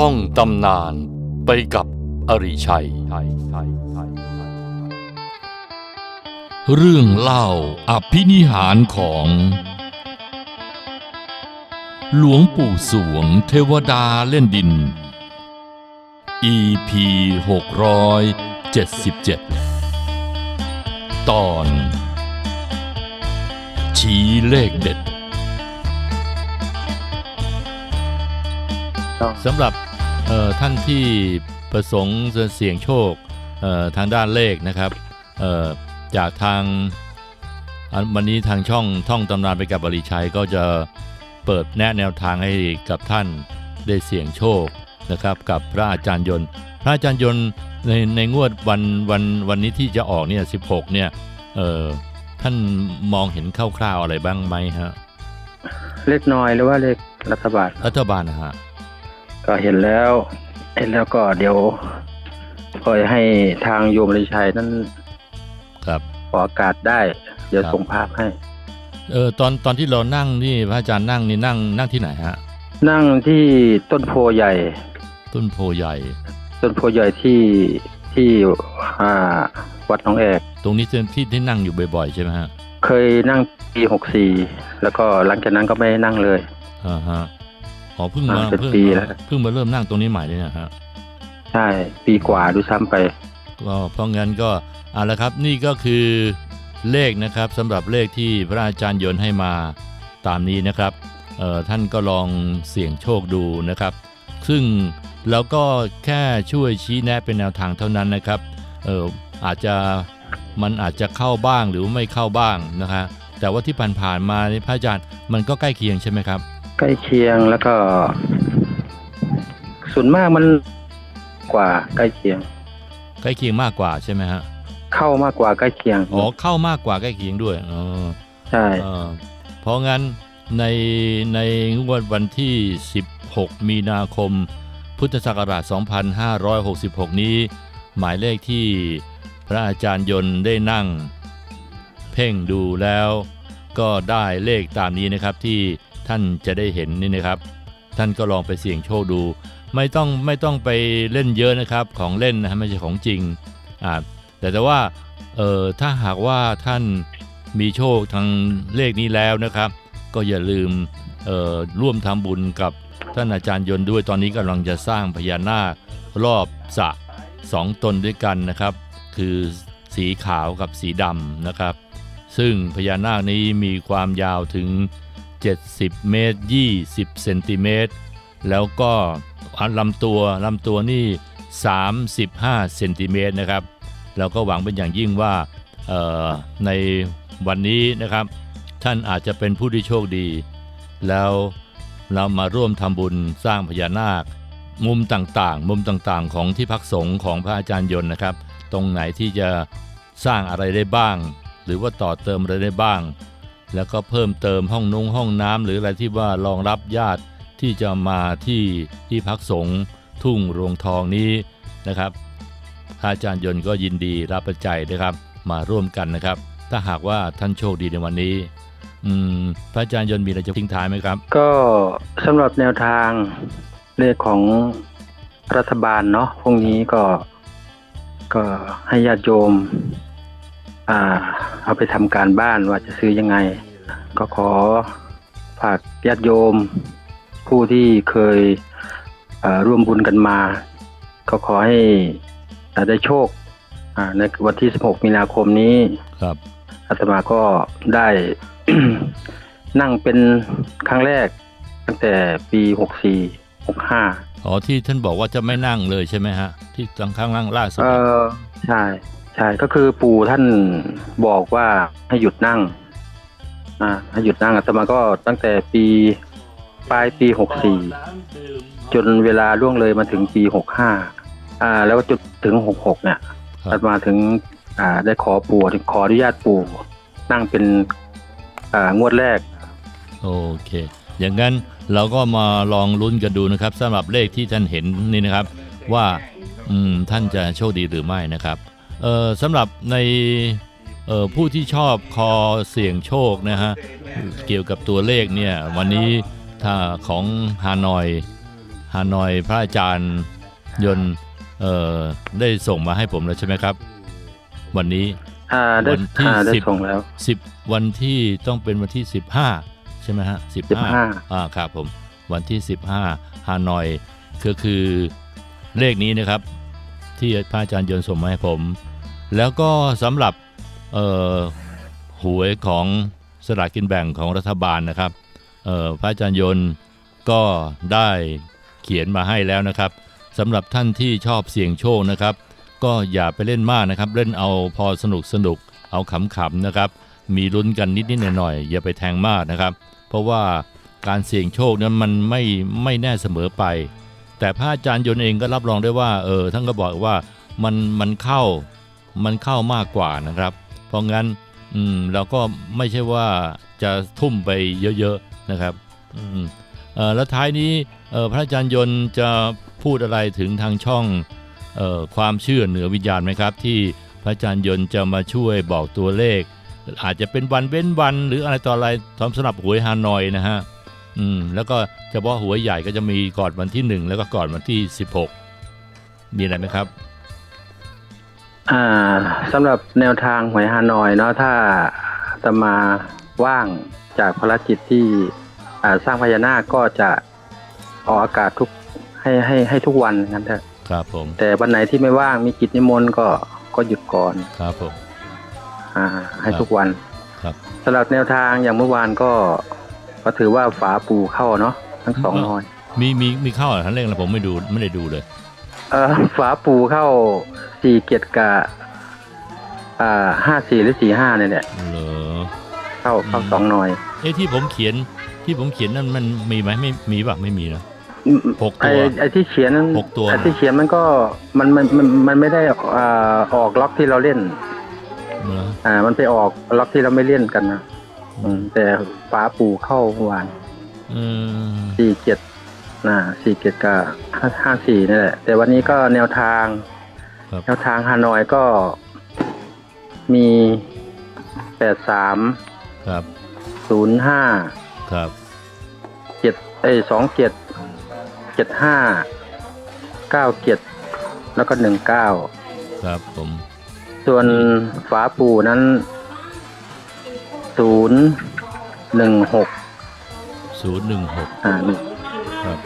ท่องตำนานไปกับอริชัย เรื่องเล่าอภินิหารของ หลวงปู่สวงเทวดาเล่นดิน EP 677 ตอน ชี้เลขเด็ดสำหรับเอ่อ ท่านที่ประสงค์จะเสี่ยงโชคเอ่อทางด้านเลขนะครับเอ่อจากทางอันวันนี้ทางช่องท่องตำนานไปกับบริชัยก็จะเปิดแนะแนวทางให้กับท่านได้เสี่ยงโชคนะครับกับพระอาจารย์ยนต์ พระอาจารย์ยนต์ในในงวดวันวันวันนี้ที่จะออกเนี่ย16เนี่ยเอ่อท่านมองเห็นคร่าวๆอะไรบ้างไหมฮะ เลขน้อยหรือว่าเลขรัฐบาล รัฐบาลนะฮะ ก็เห็นแล้ว เห็นแล้วก็เดี๋ยวปล่อยให้ทางโยมริชัยนั้นครับออกอากาศได้ เดี๋ยวครับส่งภาพให้ เออตอนตอนที่เรานั่งนี่พระอาจารย์นั่งนี่นั่งนั่งที่ไหนฮะ นั่งที่ต้นโพใหญ่ ต้นโพใหญ่ ต้นโพใหญ่ที่ที่อ่าวัดหนองแอก ตรงนี้ที่ที่ที่นั่งอยู่บ่อยๆใช่ไหมฮะ เคยนั่งปีหกสี่แล้วก็หลังจากนั้นก็ไม่ได้นั่งเลยอ่าฮะ อ๋อเพิ่งมาอ่าเป็นเพิ่งปีมาแล้วเพิ่งมาเริ่มนั่งตรงนี้ใหม่เลยนะฮะใช่ปีกว่าดูซ้ำไปก็เพราะงั้นก็เอาละครับนี่ก็คือเลขนะครับสำหรับเลขที่พระอาจารย์ยนต์ให้มาตามนี้นะครับเอ่อท่านก็ลองเสี่ยงโชคดูนะครับ ซึ่งเราก็แค่ช่วยชี้แนะเป็นแนวทางเท่านั้นนะครับเอออาจจะมันอาจจะเข้าบ้างหรือไม่เข้าบ้างนะคะแต่ว่าที่ผ่านๆมานี่พระอาจารย์มันก็ใกล้เคียงใช่ไหมครับ ใกล้เคียงแล้วก็ ส่วนมากมันกว่าใกล้เคียง ใกล้เคียงมากกว่าใช่ไหมฮะ เข้ามากกว่าใกล้เคียงอ๋อเข้ามากกว่าใกล้เคียงด้วยอ๋อใช่เออเพราะงั้นในในงวดวันที่ 16 มีนาคม พุทธศักราช 2566 นี้ หมายเลขที่พระอาจารย์ยนต์ได้นั่ง เพ่งดูแล้วก็ได้เลขตามนี้นะครับที่ ท่านจะได้เห็นนี่นะครับ ท่านก็ลองไปเสี่ยงโชคดู ไม่ต้องไม่ต้องไปเล่นเยอะนะครับของเล่นนะฮะไม่ใช่ของจริงอ่าแต่แต่ว่าเออถ้าหากว่าท่านมีโชคทางเลขนี้แล้วนะครับ ก็อย่าลืมเอ่อร่วมทำบุญกับท่านอาจารย์ยนต์ด้วยตอนนี้กำลังจะสร้างพญานาครอบสระสองตนด้วยกันนะครับ คือสีขาวกับสีดำนะครับ ซึ่งพญานาคนี้มีความยาวถึง 70 เมตร 20 เซนติเมตร แล้วก็ลำตัวลำตัวนี่ 35 เซนติเมตรนะครับ เราก็หวังเป็นอย่างยิ่งว่าในวันนี้นะครับ ท่านอาจจะเป็นผู้ที่โชคดี แล้วเรามาร่วมทำบุญสร้างพญานาค มุมต่างๆ มุมต่างๆ ของที่พักสงฆ์ของพระอาจารย์ยนต์นะครับ ตรงไหนที่จะสร้างอะไรได้บ้าง หรือว่าต่อเติมอะไรได้บ้าง แล้วก็เพิ่มเติมห้องนุ่งห้องน้ำหรืออะไรที่ว่ารองรับญาติที่จะมาที่ที่พักสงฆ์ทุ่งรวงทองนี้นะครับพระอาจารย์ยนต์ก็ยินดีรับปัจจัยนะครับ มาร่วมกันนะครับ ถ้าหากว่าท่านโชคดีในวันนี้อืมพระอาจารย์ยนต์มีอะไรจะทิ้งท้ายไหมครับ ก็สำหรับแนวทางเลขของรัฐบาลเนาะพรุ่งนี้ก็ก็ให้ญาติโยม อ่า เอาไปทำการบ้านว่าจะซื้อยังไง ก็ขอฝากญาติโยม ผู้ที่เคยอ่าร่วมบุญกันมา ก็ขอให้อ่าได้โชคอ่าในวันที่ 16 มีนาคมนี้ครับอาตมาก็ได้นั่งเป็นครั้งแรก ตั้งแต่ปีหกสี่หกห้าอ๋อที่ท่านบอกว่าจะไม่นั่งเลยใช่ไหมฮะ ที่ครั้งข้างล่างล่าสุดเออใช่ ใช่ก็คือปู่ท่านบอกว่าให้หยุดนั่ง อ่า ให้หยุดนั่งอาตมาก็ตั้งแต่ปีปลายปีหกสี่จนเวลาล่วงเลยมาถึงปีหกห้าอ่า แล้วก็จนถึงหกหกเนี่ยครัอาบตมาถึง อ่า ได้ขอปู่ขออนุญาตปู่นั่งเป็น อ่างวดแรก โอเค อย่างนั้นเราก็มาลองลุ้นกันดูนะครับสำหรับเลขที่ท่านเห็นนี่นะครับ ว่า อืมท่านจะโชคดีหรือไม่นะครับเอ่อ สำหรับในเอ่อผู้ที่ชอบคอเสี่ยงโชคนะฮะเกี่ยวกับตัวเลขเนี่ยวันนี้ถ้าของฮานอยฮานอยพระอาจารย์ยนต์เอ่อได้ส่งมาให้ผมแล้วใช่ไหมครับ วันนี้อ่าได้วันที่อ่าได้สิบส่งแล้ว10วันที่ต้องเป็นวันที่15ใช่ไหมฮะ15 15อ่าครับผมวันที่15ฮานอยก็คือเลขนี้นะครับ ที่พระอาจารย์ยนส่งมาให้ผม แล้วก็สำหรับหวยของสลากกินแบ่งของรัฐบาลนะครับพระอาจารย์ยนก็ได้เขียนมาให้แล้วนะครับสำหรับท่านที่ชอบเสี่ยงโชคนะครับ ก็อย่าไปเล่นมากนะครับ เล่นเอาพอสนุกสนุกเอาขำๆนะครับ มีลุ้นกันนิดๆหน่อยๆอย่าไปแทงมากนะครับ เพราะว่าการเสี่ยงโชคนั้นมันไม่ไม่แน่เสมอไป แต่พระอาจารย์ยนเองก็รับรองได้ว่าเออท่านก็บอกว่ามันมันเข้ามันเข้ามากกว่านะครับ เพราะงั้นอืมเราก็ไม่ใช่ว่าจะทุ่มไปเยอะๆนะครับอืมเออแล้วท้ายนี้เออพระอาจารย์ยนจะพูดอะไรถึงทางช่องเออความเชื่อเหนือวิญญาณไหมครับ ที่พระอาจารย์ยนจะมาช่วยบอกตัวเลข อาจจะเป็นวันเว้นวันหรืออะไรต่ออะไรสำหรับหวยฮานอยนะฮะ อืมแล้วก็เฉพาะหวยใหญ่ก็จะมีก่อนวันที่1แล้วก็ก่อนวันที่16มีอะไรไหมครับ อ่าสำหรับแนวทางหวยฮานอยเนาะถ้าอาตมาว่างจากภารกิจที่อ่าสร้างพญานาคก็จะออกอากาศทุกให้ให้ให้ทุกวันงั้นเถอะครับผม แต่วันไหนที่ไม่ว่างมีกิจนิมนต์ก็ก็หยุดก่อนครับผมอ่า ให้ครับทุกวัน ครับสำหรับแนวทางอย่างเมื่อวานก็ ก็ถือว่าฝาปูเข้าเนาะทั้งสองน้อยมีมีมีเข้าเหรอท่านเลขอะไรผมไม่ดูไม่ได้ดูเลย เออฝาปูเข้าสี่เกียรติกะอ่าห้าสี่หรือสี่ห้าเนี่ยแหละเหรอเข้าเข้าอืมสองหน่อย เอ้ที่ผมเขียนที่ผมเขียนนั่นมันมีไหมไม่มีป่ะไม่มีนะหกไอ้ตัวไอ้ที่เขียนนั้นหกตัวไอ้ที่เขียนมันก็มันมันมันมันไม่ได้อ่าออกล็อกที่เราเล่นเหรออ่า มันไปออกล็อกที่เราไม่เล่นกันนะ อืมแต่ฝาปูเข้าเมื่อวานเออสี่เกียรตินะสี่เกียรติกะห้าห้าสี่นี่แหละ แต่วันนี้ก็แนวทาง ครับแนวทางฮานอยก็มีแปดสามครับศูนย์ห้าครับเจ็ดเอ้สองเจ็ดเจ็ดห้าเก้าเจ็ดแล้วก็หนึ่งเก้า ครับผมส่วนฝาปูนั้น ศูนย์หนึ่งหกศูนย์หนึ่งหกอ่านี่ครับ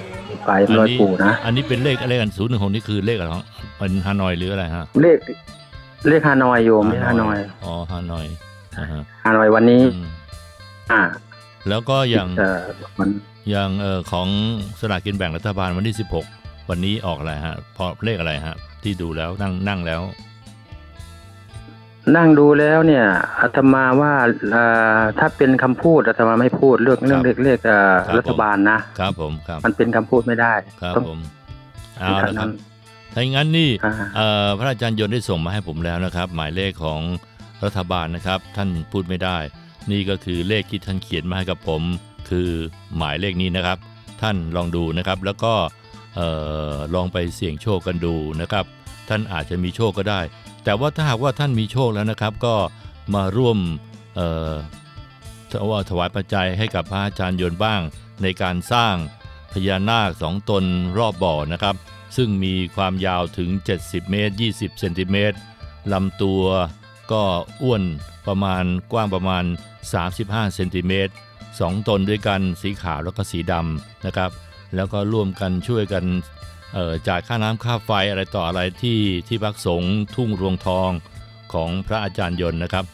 ปลายรอยปูนะ อันนี้เป็นเลขอะไรกันศูนย์หนึ่งหกนี่คือเลขอะไรของเป็นฮานอยหรืออะไรฮะ เลขเลขฮานอยโยมเลขฮานอย อ๋อฮานอยอ่าฮะฮานอยวันนี้อืมอ่า แล้วก็อย่างเอ่อมันอย่างเอ่อของสลากกินแบ่งรัฐบาลวันที่16วันนี้ออกอะไรฮะ พอเลขอะไรฮะ ที่ดูแล้วนั่งนั่งแล้ว นั่งดูแล้วเนี่ยอาตมาว่าอ่าถ้าเป็นคำพูดอาตมาไม่พูดเรื่องเรื่องเลขเลขอ่าครับรัฐบาลนะครับผมครับมันเป็นคำพูดไม่ได้ครับต้องผมเอาเป็นละทางครันั้บนถ้าอย่างนั้นนี่อ่าเอ่อพระอาจารย์ยนต์ได้ส่งมาให้ผมแล้วนะครับ หมายเลขของรัฐบาลนะครับ ท่านพูดไม่ได้ นี่ก็คือเลขที่ท่านเขียนมาให้กับผม คือหมายเลขนี้นะครับ ท่านลองดูนะครับ แล้วก็เอ่อลองไปเสี่ยงโชคกันดูนะครับ ท่านอาจจะมีโชคก็ได้ แต่ว่าถ้าหากว่าท่านมีโชคแล้วนะครับ ก็มาร่วมเอ่อว่าถวายปัจจัยให้กับพระอาจารย์ยนต์บ้าง ในการสร้างพญานาคสองตนรอบบ่อนะครับ ซึ่งมีความยาวถึง 70 เมตร 20 เซนติเมตรลำตัวก็อ้วนประมาณกว้างประมาณ 35 เซนติเมตรสองตนด้วยกันสีขาวแล้วก็สีดำนะครับ แล้วก็ร่วมกันช่วยกัน จ่ายค่าน้ำค่าไฟอะไรต่ออะไรที่ที่พักสงฆ์ทุ่งรวงทองของพระอาจารย์ยนต์นะครับ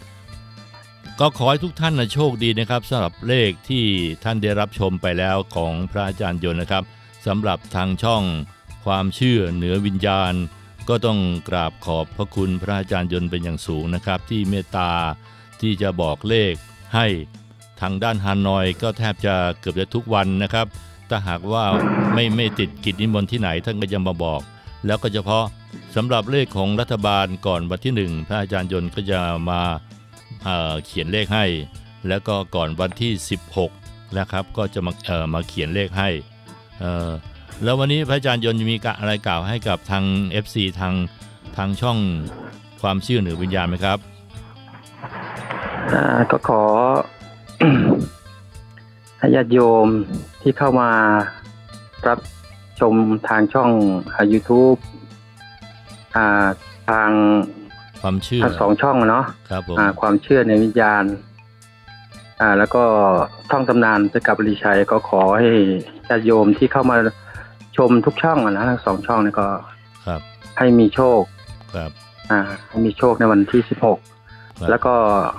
ก็ขอให้ทุกท่านนะโชคดีนะครับสำหรับเลขที่ท่านได้รับชมไปแล้วของพระอาจารย์ยนต์นะครับสำหรับทางช่องความเชื่อเหนือวิญญาณ ก็ต้องกราบขอบพระคุณพระอาจารย์ยนต์เป็นอย่างสูงนะครับ ที่เมตตาที่จะบอกเลขให้ทางด้านฮานอยก็แทบจะเกือบจะทุกวันนะครับ ถ้าหากว่าไม่ไม่ติดกิจนิมนต์ที่ไหนท่านก็จะมาบอก แล้วก็เฉพาะสำหรับเลขของรัฐบาลก่อนวันที่หนึ่งพระอาจารย์ยนต์ก็จะมาเอ่อเขียนเลขให้ แล้วก็ก่อนวันที่ 16นะครับก็จะมามาเขียนเลขให้แล้ววันนี้พระอาจารย์ยนต์มีกะอะไรกล่าวให้กับทาง FC ทางทางช่องความเชื่อเหนือวิญญาณไหมครับก็ขอ ให้ญาติโยมที่เข้ามารับชมทางช่องยูทูบอ่าทางความเชื่อทั้งสองช่องอะเนาะครับผมอ่าความเชื่อในวิญญาณ อ่า แล้วก็ท่องตำนานไปกับบริชัยก็ขอให้ญาติโยมที่เข้ามาชมทุกช่องอะนะทั้งสองช่องเนี่ยก็ ครับ ให้มีโชค ครับ อ่า ให้มีโชคในวันที่สิบหกครับแล้วก็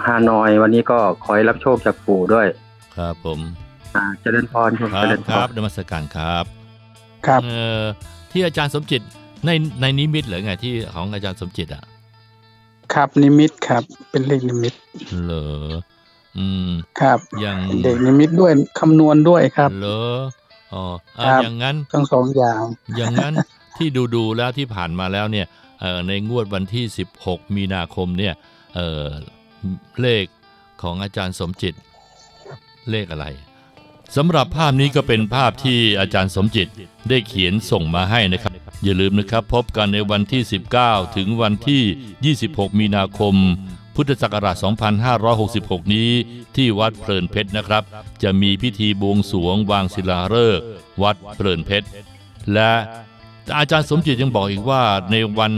ฮานอยวันนี้ก็ขอให้รับโชคจากปู่ด้วย ครับผม อ่าเจริญพรคุณครัเจบริญพครับรนมัสการครับครับ เอ่อที่อาจารย์สมจิตในในนิมิตเหรือไงที่ของอาจารย์สมจิตอะครับนิมิตครับ เป็นเลขนิมิตเหรออืมครับอย่างเป็นเลขนิมิตด้วยคำนวณด้วยครับ เหรออ๋ออะครับ อย่างนั้น ทั้งสองอย่าง อย่างนั้น ที่ดูดูๆแล้วที่ผ่านมาแล้วเนี่ยเอ่อในงวดวันที่ 16 มีนาคมเนี่ยเอ่อเลขของอาจารย์สมจิตเลขอะไร สำหรับภาพนี้ก็เป็นภาพที่อาจารย์สมจิตได้เขียนส่งมาให้นะครับ อย่าลืมนะครับพบกันในวันที่ 19 ถึงวันที่ 26 มีนาคม พุทธศักราช 2566 นี้ ที่วัดเพลินเพชรนะครับ จะมีพิธีบวงสรวงวางศิลาฤกษ์วัดเพลินเพชร และอาจารย์สมจิตยังบอกอีกว่าในวัน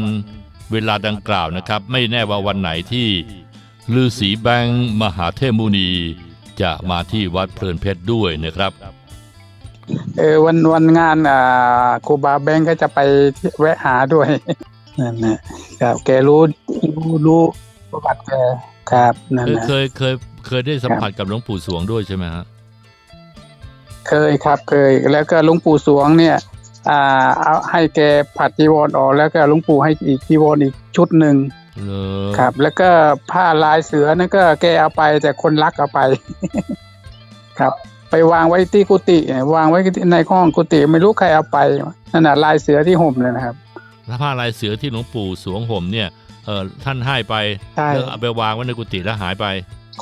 เวลาดังกล่าวนะครับ ไม่แน่ว่าวันไหนที่ฤาษีแบงค์มหาเทมุนี จะมาที่วัดเพลินเพชรด้วยนะครับเออวันวันงานอ่าครูบาแบงก์ก็จะไปแวะหาด้วยนั่นนะครับแกรู้รู้รู้ประวัติแกครับนั่นเคยนะเคยเคยเคยได้สัมผัสกับหลวงปู่สวงด้วยใช่ไหมฮะเคยครับเคย แล้วก็หลวงปู่สวงเนี่ย อ่า เอาให้แกผัดจีวรออกแล้วก็หลวงปู่ให้อีกจีวรอีกชุดหนึ่งเหรอ ครับ แล้วก็ผ้าลายเสือนั่นก็แกเอาไปแต่คนรักเอาไป ครับ ไปวางไว้ที่กุฏิวางไว้ในห้องกุฏิไม่รู้ใครเอาไปนั่นน่ะลายเสือที่ห่มเลยนะครับแล้วผ้าลายเสือที่หลวงปู่สวงห่มเนี่ยเออท่านให้ไปใช่แล้วเอาไปวางไว้ในกุฏิแล้วหายไป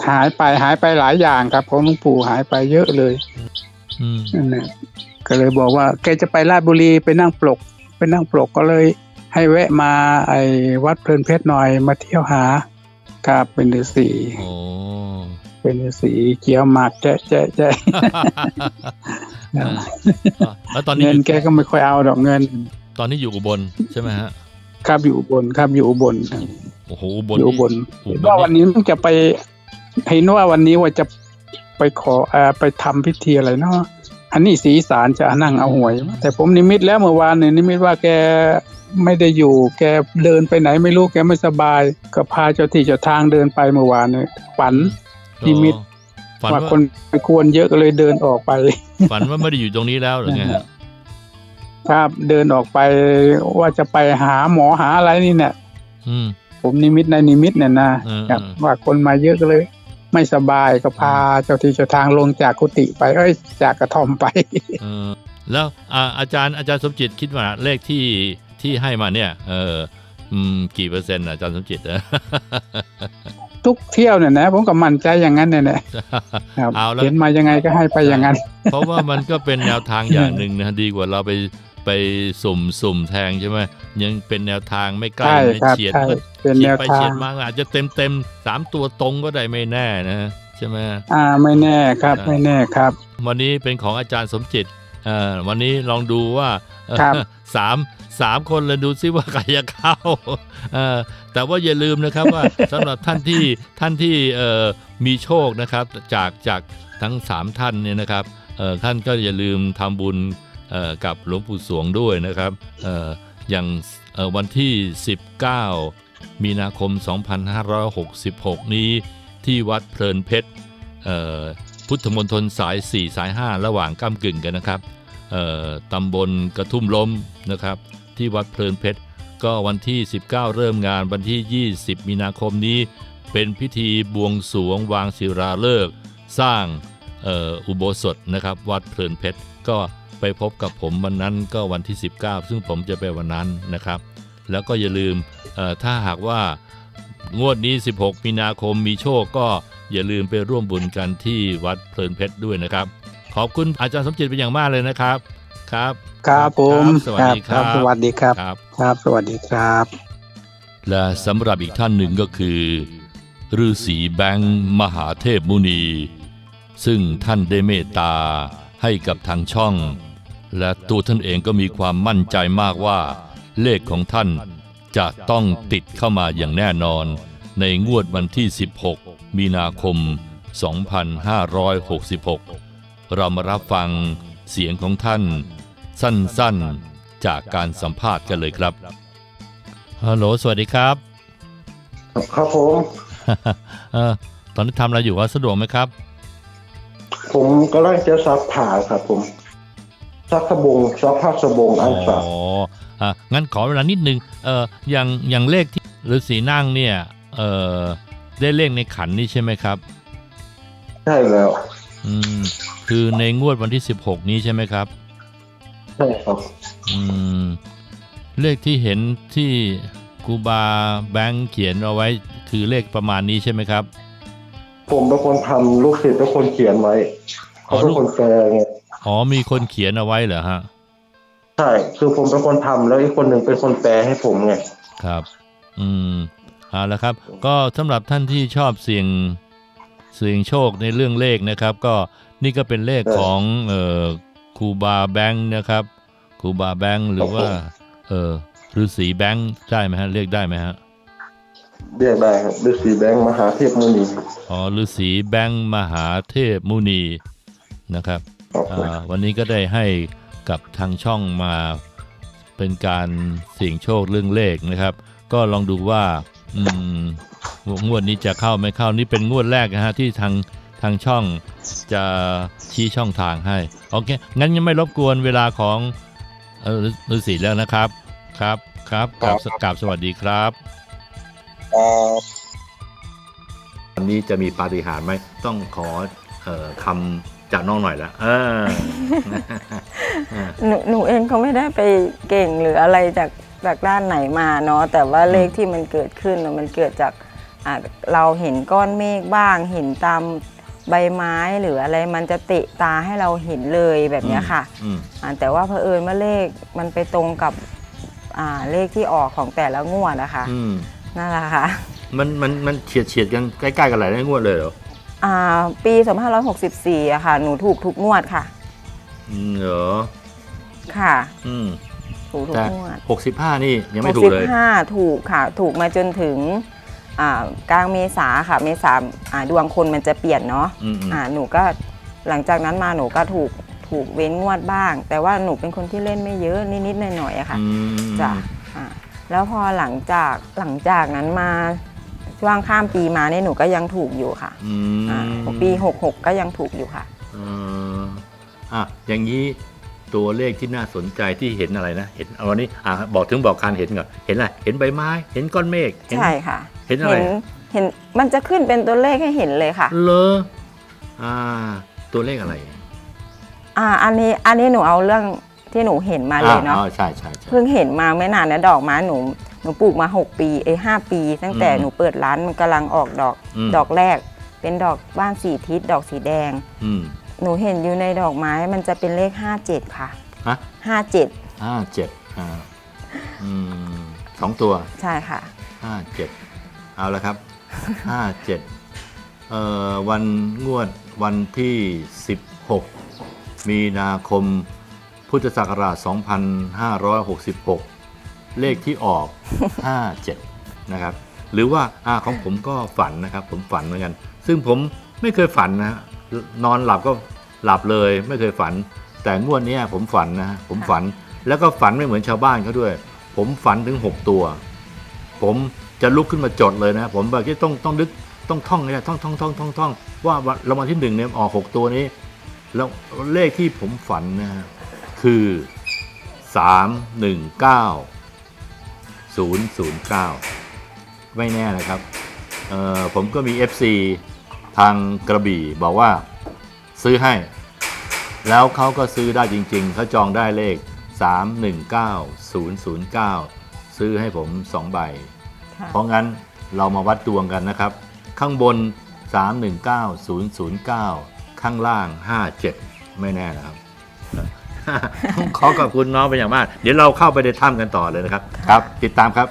หายไปหายไปหลายอย่างครับของหลวงปู่หายไปเยอะเลยอืมนั่นน่ะก็เลยบอกว่า แกจะไปราชบุรีไปนั่งปลกไปนั่งปลกก็เลย ให้แวะมาไอ้วัดเพลินเพชรหน่อยมาเที่ยวหาครับเป็นฤาษีโอ้เป็นฤาษีเกี่ยวหมากแจ๊ะแจ๊ะแจ๊ะเออแล้วตอนนี้เงิอนยู่แกก็ไม่ค่อยเอาดอกเงิน ตอนนี้อยู่อุบลใช่ไหมฮะครับอยู่อุบลครับอยู่อุบลครับโอ้โหอุบลอยู่อุบลอุเห็นบลว่าวันนี้มันจะไปเห็นว่าวันนี้ว่าจะไปขอเอ่อไปทำพิธีอะไรเนาะ อันนี้สีสารจะนั่งเอาหวย แต่ผมนิมิตแล้วเมื่อวานเนี่ยนิมิตว่าแกไม่ได้อยู่ แกเดินไปไหนไม่รู้แกไม่สบาย ก็พาเจ้าที่เจ้าทางเดินไปเมื่อวานเนี่ยฝันนิมิตฝันว่าว่าคนไปควรเยอะก็เลยเดินออกไป ฝันว่าไม่ได้อยู่ตรงนี้แล้วหรือไงฮะครับเดินออกไปว่าจะไปหาหมอหาอะไรนี่เนี่ยอืมผมนิมิตในนิมิตเนี่ยนะอืมครับอืมว่าคนมาเยอะก็เลย ไม่สบายก็พาเจ้าที่เจ้าทางลงจากกุฏิไปเอ้ยจากกระท่อมไปเออแล้วอ่าอาจารย์อาจารย์สมจิตคิดว่าเลขที่ที่ให้มาเนี่ย เอออืมกี่เปอร์เซ็นต์อะอาจารย์สมจิตทุกเที่ยวเนี่ยนะผมก็มั่นใจอย่างนั้นเนี่ยนะครับเอาแล้วเห็นมายังไงก็ให้ไปอย่างนั้น เพราะว่ามันก็เป็นแนวทางอย่างหนึ่งนะดีกว่าเราไป ไปสุ่มสุ่มแทงใช่ไหมยังเป็นแนวทางไม่ใกล้ใช่ไม่ครับเฉียดใช่ก็เป็นเฉีแนยดวไปทาเฉียงดมาอาจจะเต็มเต็มสามตัวตรงก็ได้ไม่แน่นะใช่ไหมอ่าไม่แน่ครับใช่ไม่แน่ครับ วันนี้เป็นของอาจารย์สมจิตเอ่อวันนี้ลองดูว่าเอ่อครับสามสามคนเลยดูซิว่าใครจะเข้าเอ่อแต่ว่าอย่าลืมนะครับว่าสำหรับท่านที่ท่านที่เอ่อมีโชคนะครับ จากจากทั้งสามท่านเนี่ยนะครับเอ่อท่านก็อย่าลืมทำบุญเอ่อ กับหลวงปู่สวงด้วยนะครับออย่างวันที่ 19 มีนาคม 2566 นี้ที่วัดเพลินเพชรพุทธมณฑลสาย 4 สาย 5 ระหว่างก้ามกึ่งกันนะครับตำบลกระทุ่มล้มนะครับ ที่วัดเพลินเพชรก็วันที่ 19 เริ่มงานวันที่ 20 มีนาคมนี้ เป็นพิธีบวงสวงวางศิลาฤกษ์สร้าง อ่ออุโบสถนะครับวัดเพลินเพชรก็ไปพบกับผมวันนั้นก็วันที่ 19 ซึ่งผมจะไปวันนั้นนะครับ แล้วก็อย่าลืมเอ่อถ้าหากว่างวดนี้ 16 มีนาคมมีโชคก็อย่าลืมไปร่วมบุญกันที่วัดเพลินเพชรด้วยนะครับ ขอบคุณอาจารย์สมจิตเป็นอย่างมากเลยนะครับครับ ครับผมสวัสดีครับสวัสดีครับ ครับครับสวัสดีครับ และสำหรับอีกท่านหนึ่งก็คือฤาษีแบงค์มหาเทพมุนี ซึ่งท่านได้เมตตาให้กับทางช่อง และตัวท่านเองก็มีความมั่นใจมากว่า เลขของท่านจะต้องติดเข้ามาอย่างแน่นอน ในงวดวันที่ 16 มีนาคม 2566 เรามารับฟังเสียงของท่าน สั้นๆ จากการสัมภาษณ์กันเลยครับ ฮัลโหล สวัสดีครับ ครับผม เออตอนนี้ทำอะไรอยู่ว่าสะดวกไหมครับ ผมกำลังจะซักผ้าครับผมซักสบงซักผ้าสบงอ๋อัอนสักอะงั้นขอเวลานิดนึงเอออย่างอย่างเลขที่ฤาษีนั่งเนี่ยเออได้เลขในขันนี่ใช่ไหมครับ ใช่แล้ว อืม คือในงวดวันที่16นี้ใช่ไหมครับ ใช่ครับ อืม เลขที่เห็นที่ครูบาแบงค์เขียนเอาไว้คือเลขประมาณนี้ใช่ไหมครับ ผมเป็นคนทำลูกศิษย์เป็นคนเขียนไว้อ๋อเขาเป็นลูกคนแปลไงอ๋อมีคนเขียนเอาไว้เหรอฮะใช่คือผมเป็นคนทำแล้วอีกคนหนึ่งเป็นคนแปลให้ผมไงครับ อืมเอาละครับ ก็สำหรับท่านที่ชอบเสี่ยงเสี่ยงโชคในเรื่องเลขนะครับ ก็นี่ก็เป็นเลขของเอ่อครูบาแบงค์นะครับครูบาแบงค์หรือว่า เออฤาษีแบงค์ได้ไหมฮะเรียกได้ไหมฮะ เรียกได้ครับฤาษีแบงค์มหาเทพมุนีอ๋อฤาษีแบงค์มหาเทพมุนีนะครับครับผมอ่าวันนี้ก็ได้ให้กับทางช่องมาเป็นการเสี่ยงโชคเรื่องเลขนะครับ ก็ลองดูว่า อืมงวดนี้จะเข้าไม่เข้านี่เป็นงวดแรกนะฮะที่ทางทางช่องจะชี้ช่องทางให้โอเคงั้นยังไม่รบกวนเวลาของเออฤาษีแล้วนะครับ ครับครับกราบกราบสวัสดีครับ วันนี้จะมีปาฏิหาริย์ไหมต้องขอเอ่อคำจากน้องหน่อยละเออ หนูหนูเองก็ไม่ได้ไปเก่งหรืออะไรจากจากด้านไหนมาเนาะแต่ว่าเลขที่มันเกิดขึ้นน่ะมันเกิดจากอะเราเห็นก้อนเมฆบ้างเห็นตามใบไม้หรืออะไรมันจะเตะตาให้เราเห็นเลยแบบเนี้ยค่ะอืมอะแต่ว่าเผอิญว่าเลขมันไปตรงกับอ่าเลขที่ออกของแต่ละงวดนะคะ อืม นั่นแหละค่ะ มันมันมันเฉียดเฉียดกันใกล้ๆกันหลายงวดเลยเหรออ่า ปี 2564อะค่ะ หนูถูกทุกงวดค่ะ อืมเหรอค่ะ อืมถูกทุกแต่งวดหกสิบห้านี่ยังไม่ถูกเลย 65ถูกค่ะ ถูกมาจนถึงอ่ากลางเมษาค่ะ เมษาอ่าดวงคนมันจะเปลี่ยนเนาะ อืมอืมอ่า หนูก็หลังจากนั้นมาหนูก็ถูกถูกเว้นงวดบ้าง แต่ว่าหนูเป็นคนที่เล่นไม่เยอะนิดๆหน่อยๆอะค่ะ อืมจ้ะอ่า แล้วพอหลังจากหลังจากนั้นมาช่วงข้ามปีมาเนี่ยหนูก็ยังถูกอยู่ค่ะอือ่ามปี66ก็ยังถูกอยู่ค่ะ เอออะอย่างนี้ตัวเลขที่น่าสนใจที่เห็นอะไรนะ เห็นเอาวันนี้อะบอกถึงบอกการเห็นก่อนเห็นอะไรเห็นใบไม้ เห็นก้อนเมฆเห็น ใช่ค่ะเห็นอะไร เห็นมันจะขึ้นเป็นตัวเลขให้เห็นเลยค่ะ เลออ่า ตัวเลขอะไร อ่าอันนี้อันนี้หนูเอาเรื่อง ที่หนูเห็นมาเลยเนาะอ๋อใช่ใช่ใช่เพิ่งเห็นมาไม่นานนะดอกไม้หนูหนูปลูกมา6ปีเอ้ห้าปี ตั้งแต่อืมหนูเปิดร้านมันกำลังออกดอกอืมดอกแรก เป็นดอกบ้านสีทิศดอกสีแดงอืมหนูเห็นอยู่ในดอกไม้มันจะเป็นเลข57ค่ะฮะ57ห้าเจ็ดอ่าอืมสองตัวใช่ค่ะห้าเจ็ดเอาละครับห้าเจ็ดเอ่อวันงวดวันที่สิบหกมีนาคม พุทธศักราช 2566 เลขที่ออก 57 นะครับ หรือว่าอาของผมก็ฝันนะครับ ผมฝันเหมือนกัน ซึ่งผมไม่เคยฝันนะฮะนอนหลับก็หลับเลย ไม่เคยฝัน แต่งวดเนี้ยผมฝันนะฮะผมฝัน แล้วก็ฝันไม่เหมือนชาวบ้านเขาด้วย ผมฝันถึง 6 ตัว ผมจะลุกขึ้นมาจดเลยนะ ผมแบบที่ต้องต้องนึกต้องท่องเนี่ยท่องท่องท่องท่องท่องว่าวันรางวัลที่หนึ่งเนี่ยออกหกตัวนี้ แล้วเลขที่ผมฝันนะฮะ คือสามหนึ่งเก้าศูนย์ศูนย์เก้าไม่แน่นะครับ เอ่อผมก็มี FC ทางกระบี่บอกว่าซื้อให้ แล้วเขาก็ซื้อได้จริงๆ เขาจองได้เลข 319009 ซื้อให้ผม 2 ใบค่ะเพราะงั้นเรามาวัดดวงกันนะครับ ข้างบน 319009 ข้างล่าง 57 ไม่แน่นะครับ ขอขอบคุณน้องเป็นอย่างมาก เดี๋ยวเราเข้าไปในถ้ำกันต่อเลยนะครับ ครับ ติดตามครับ